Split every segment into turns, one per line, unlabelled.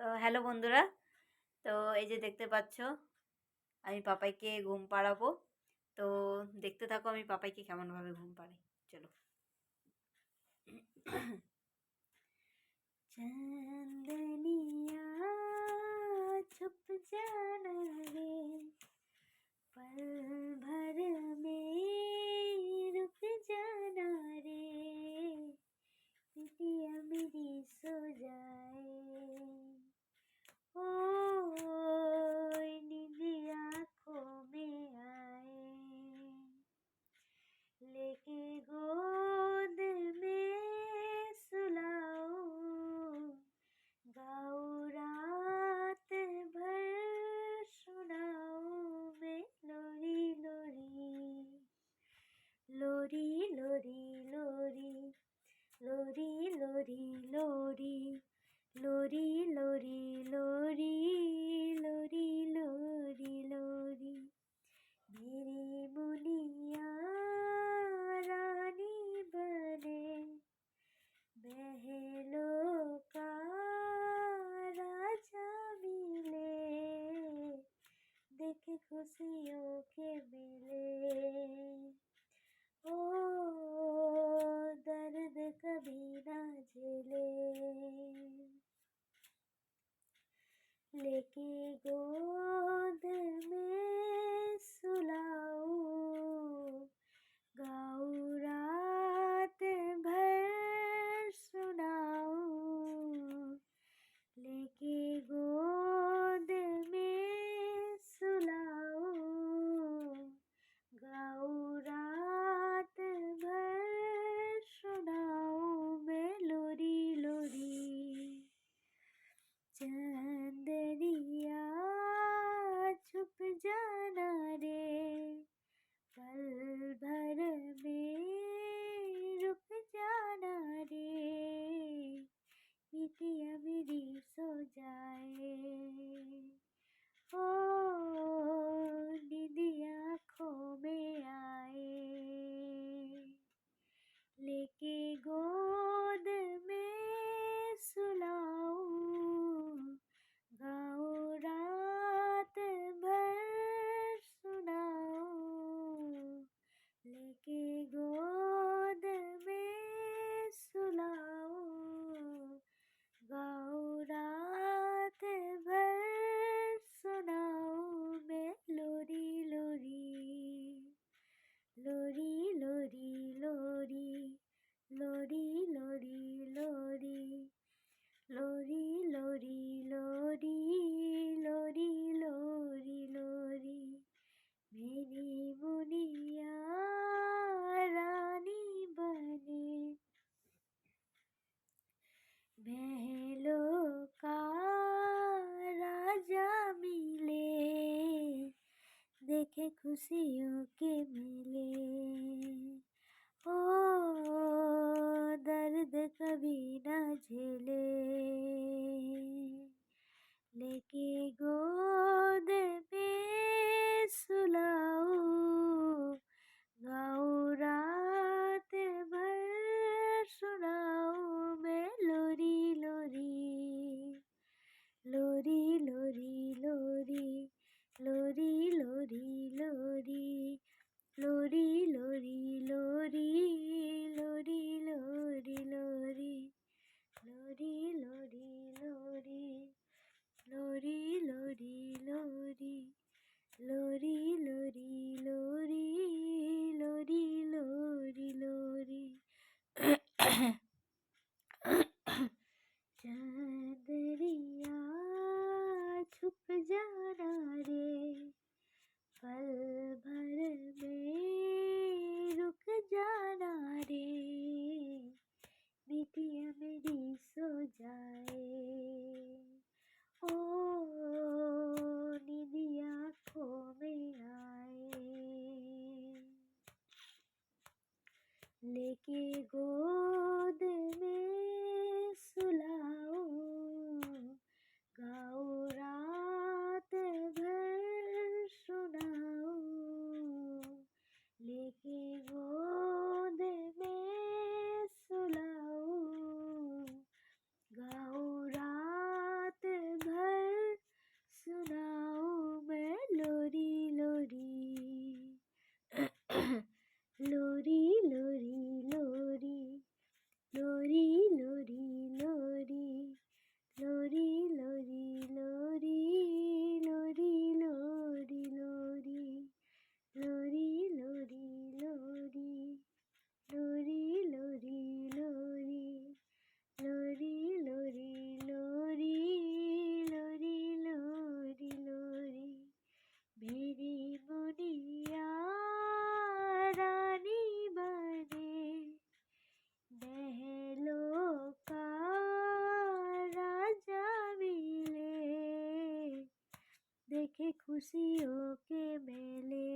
তো হ্যালো বন্ধুরা। তো এই যে দেখতে পাচ্ছ, আমি পাপাইকে ঘুম পাড়াবো। তো দেখতে থাকো আমি পাপাইকে কেমনভাবে ঘুম পাড়াই। চলো। চাঁদনিয়া छुप जाना है पल খুশিও কে মিলে ও দর্দ কবি না ঝেলে लेके गोद में सुलाओ गाओ रात भर सुनाओ কে গো देखे खुशियों के मेले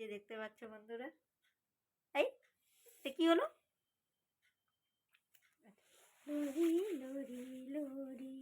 যে দেখতে পাচ্ছ বন্ধুরা এটা কি হলো লোরি লোরি লোরি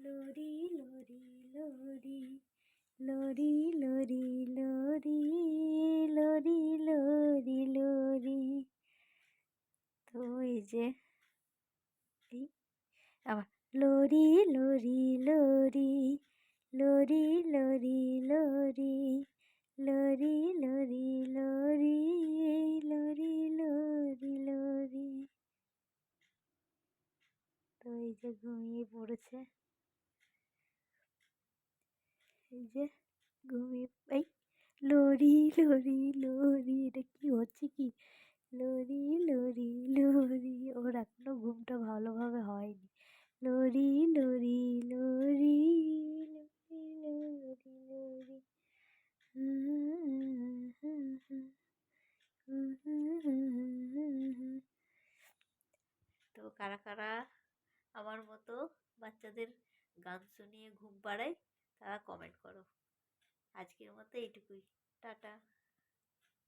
লোরি লোরি লোরি লোরি লোরি লোরি লোরি লোরি লোরি তো এই যে এই আবার লোরি লোরি লোরি লোরি লোরি ঘুমিয়ে পড়েছে। এই যে ঘুমিয়ে, এই লরি লরি লরি, এটা কি হচ্ছে কি? লরি লরি লরি, ওর এখনও ঘুমটা ভালোভাবে হয়নি। Lorry lorry lorry lorry lorry তো কারা কারা আমার মতো বাচ্চাদের গান শুনিয়ে ঘুম পাড়াই তারা কমেন্ট করো। আজকের মতো এইটুকুই। টাটা।